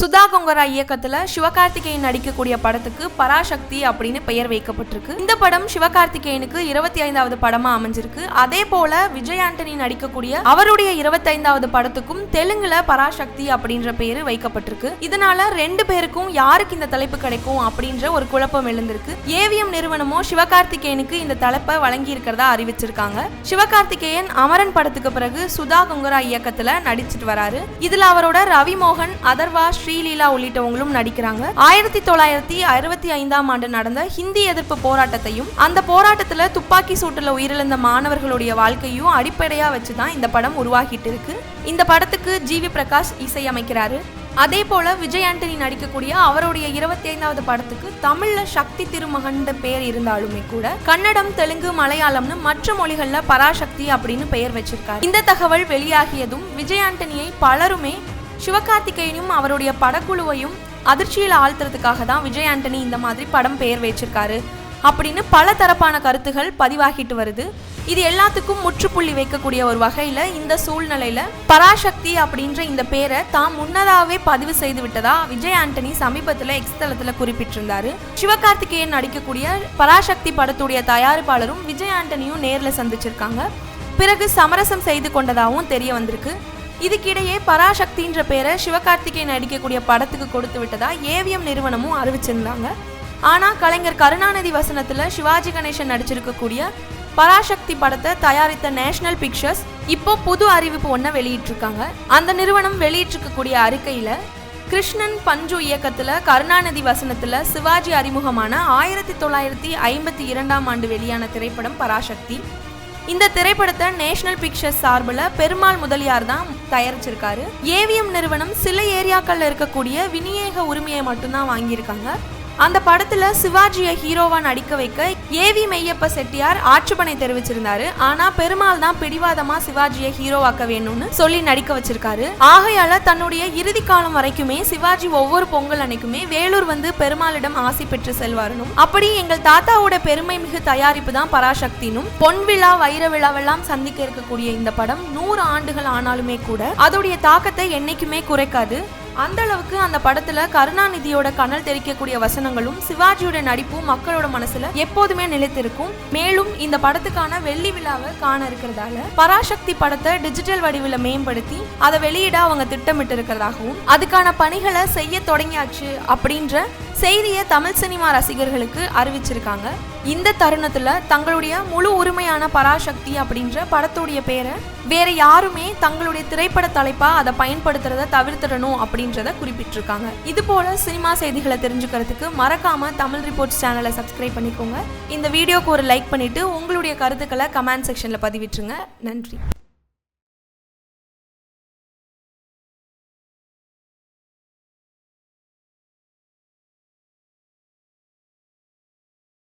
சுதா கொங்கரா இயக்கத்துல சிவகார்த்திகேயன் நடிக்கக்கூடிய படத்துக்கு பராசக்தி அப்படின்னு பெயர் வைக்கப்பட்டிருக்கு. இந்த படம் சிவகார்த்திகேயனுக்கு இருபத்தி ஐந்தாவது படமா அமைஞ்சிருக்கு. அதே போல விஜய் ஆண்டனி நடிக்கக்கூடிய அவருடைய இருபத்தைந்தாவது படத்துக்கும் தெலுங்குல பராசக்தி அப்படின்ற பேரு வைக்கப்பட்டிருக்கு. இதனால ரெண்டு பேருக்கும் யாருக்கு இந்த தலைப்பு கிடைக்கும் அப்படின்ற ஒரு குழப்பம் எழுந்திருக்கு. ஏவிஎம் நிறுவனமும் சிவகார்த்திகேயனுக்கு இந்த தலைப்பை வழங்கி இருக்கிறதா அறிவிச்சிருக்காங்க. சிவகார்த்திகேயன் அமரன் படத்துக்கு பிறகு சுதா கொங்கரா இயக்கத்துல நடிச்சிட்டு வராரு. இதுல அவரோட ரவி மோகன் அதர்வா ஸ்ரீலீலா உள்ளிட்டவங்களும் நடிக்கிறாங்க. ஆயிரத்தி தொள்ளாயிரத்தி அறுபத்தி ஐந்தாம் ஆண்டு நடந்த ஹிந்தி எதிர்ப்பு போராட்டத்தையும் அந்த போராட்டத்துல துப்பாக்கி சூட்டுல உயிரிழந்த மாணவர்களுடைய வாழ்க்கையும் அடிப்படையா வச்சுதான் இந்த படம் உருவாகிட்டு இருக்கு. இந்த படத்துக்கு ஜிவி பிரகாஷ் இசையமைக்கிறாரு. அதே போல விஜய் ஆண்டனி நடிக்கக்கூடிய அவருடைய இருபத்தி ஐந்தாவது படத்துக்கு தமிழ்ல சக்தி திருமகன்ற பெயர் இருந்தாலுமே கூட கன்னடம் தெலுங்கு மலையாளம்னு மற்ற மொழிகள்ல பராசக்தி அப்படின்னு பெயர் வச்சிருக்காரு. இந்த தகவல் வெளியாகியதும் விஜய் ஆண்டனியை பலருமே சிவகார்த்திகேயனும் அவருடைய படக்குழுவையும் அதிர்ச்சியில் ஆழ்த்துறதுக்காக தான் விஜய் ஆண்டனி இந்த மாதிரி படம் பெயர் வச்சிருக்காரு அப்படின்னு பல தரப்பான கருத்துகள் பதிவாகிட்டு வருது. இது எல்லாத்துக்கும் முற்றுப்புள்ளி வைக்கக்கூடிய ஒரு வகையில இந்த சூழ்நிலையில பராசக்தி அப்படின்ற இந்த பேரை தாம் முன்னதாகவே பதிவு செய்து விட்டதா விஜய் ஆண்டனி சமீபத்துல எக்ஸ் தளத்துல குறிப்பிட்டிருந்தாரு. சிவகார்த்திகேயன் நடிக்கக்கூடிய பராசக்தி படத்துடைய தயாரிப்பாளரும் விஜய் ஆண்டனியும் நேர்ல சந்திச்சிருக்காங்க. பிறகு சமரசம் செய்து கொண்டதாகவும் தெரிய வந்திருக்கு. இதுக்கிடையே பராசக்தின்ற பேரை சிவகார்த்திகேயன் நடிக்கக்கூடிய படத்துக்கு கொடுத்து விட்டதா ஏவிஎம் நிறுவனமும் அறிவிச்சிருந்தாங்க. ஆனால் கலைஞர் கருணாநிதி வசனத்தில் சிவாஜி கணேசன் நடிச்சிருக்கக்கூடிய பராசக்தி படத்தை தயாரித்த நேஷனல் பிக்சர்ஸ் இப்போ புது அறிவிப்பு ஒன்றை வெளியிட்டிருக்காங்க. அந்த நிறுவனம் வெளியிட்டிருக்கக்கூடிய அறிக்கையில் கிருஷ்ணன் பஞ்சு இயக்கத்தில் கருணாநிதி வசனத்தில் சிவாஜி அறிமுகமான ஆயிரத்தி தொள்ளாயிரத்தி ஐம்பத்தி இரண்டாம் ஆண்டு வெளியான திரைப்படம் பராசக்தி. இந்த திரைப்படத்தை நேஷனல் பிக்சர்ஸ் சார்பில் பெருமாள் முதலியார் தான் தயாரிச்சிருக்காரு. ஏவிஎம் நிறுவனம் சில ஏரியாக்கள்ல இருக்கக்கூடிய விநியோக உரிமையை மட்டும்தான் வாங்கியிருக்காங்க. அந்த படத்துல சிவாஜியை ஹீரோவா நடிக்க வைக்க ஏவி மெய்யப்ப செட்டியார் ஆட்சேபனை தெரிவிச்சிருந்தாரு. ஆனா பெருமாள் தான் பிடிவாதமா சிவாஜியை ஹீரோவாக்க வேணும்னு சொல்லி நடிக்க வச்சிருக்காரு. ஆகையால தன்னுடைய இறுதி காலம் வரைக்குமே சிவாஜி ஒவ்வொரு பொங்கல் அன்னைக்குமே வேலூர் வந்து பெருமாளிடம் ஆசி பெற்று செல்வாருனும். அப்படி எங்கள் தாத்தாவோட பெருமை மிகு தயாரிப்பு தான் பராசக்தினும். பொன் விழா வைர விழாவெல்லாம் சந்திக்க இருக்கக்கூடிய இந்த படம் நூறு ஆண்டுகள் ஆனாலுமே கூட அதோடைய தாக்கத்தை என்னைக்குமே குறைக்காது. அந்த அளவுக்கு அந்த படத்துல கருணாநிதியோட கனல் தெரிக்கக்கூடிய வசனங்களும் சிவாஜியோட நடிப்பும் மக்களோட மனசுல எப்போதுமே நிலைத்திருக்கும். மேலும் இந்த படத்துக்கான வெள்ளி விழாவை காண இருக்கிறதால பராசக்தி படத்தை டிஜிட்டல் வடிவில் மேம்படுத்தி அதை வெளியிட அவங்க திட்டமிட்டு இருக்கிறதாகவும் அதுக்கான பணிகளை செய்ய தொடங்கியாச்சு அப்படின்ற செய்தியை தமிழ் சினிமா ரசிகர்களுக்கு அறிவிச்சிருக்காங்க. இந்த தருணத்துல தங்களுடைய முழு உரிமையான பராசக்தி அப்படின்ற படத்துடைய பேரை வேற யாருமே தங்களுடைய திரைப்பட தலைப்பா அதை பயன்படுத்துறத தவிர்த்திடணும் அப்படின்னு அப்படின்றத குறிப்பிட்டிருக்காங்க. இது போல சினிமா செய்திகளை தெரிஞ்சுக்கிறதுக்கு மறக்காம தமிழ் ரிப்போர்ட்ஸ் சேனலை சப்ஸ்கிரைப் பண்ணிக்கோங்க. இந்த வீடியோக்கு ஒரு லைக் பண்ணிட்டு உங்களுடைய கருத்துக்களை கமெண்ட் செக்ஷன்ல பதிவிட்டுருங்க. நன்றி.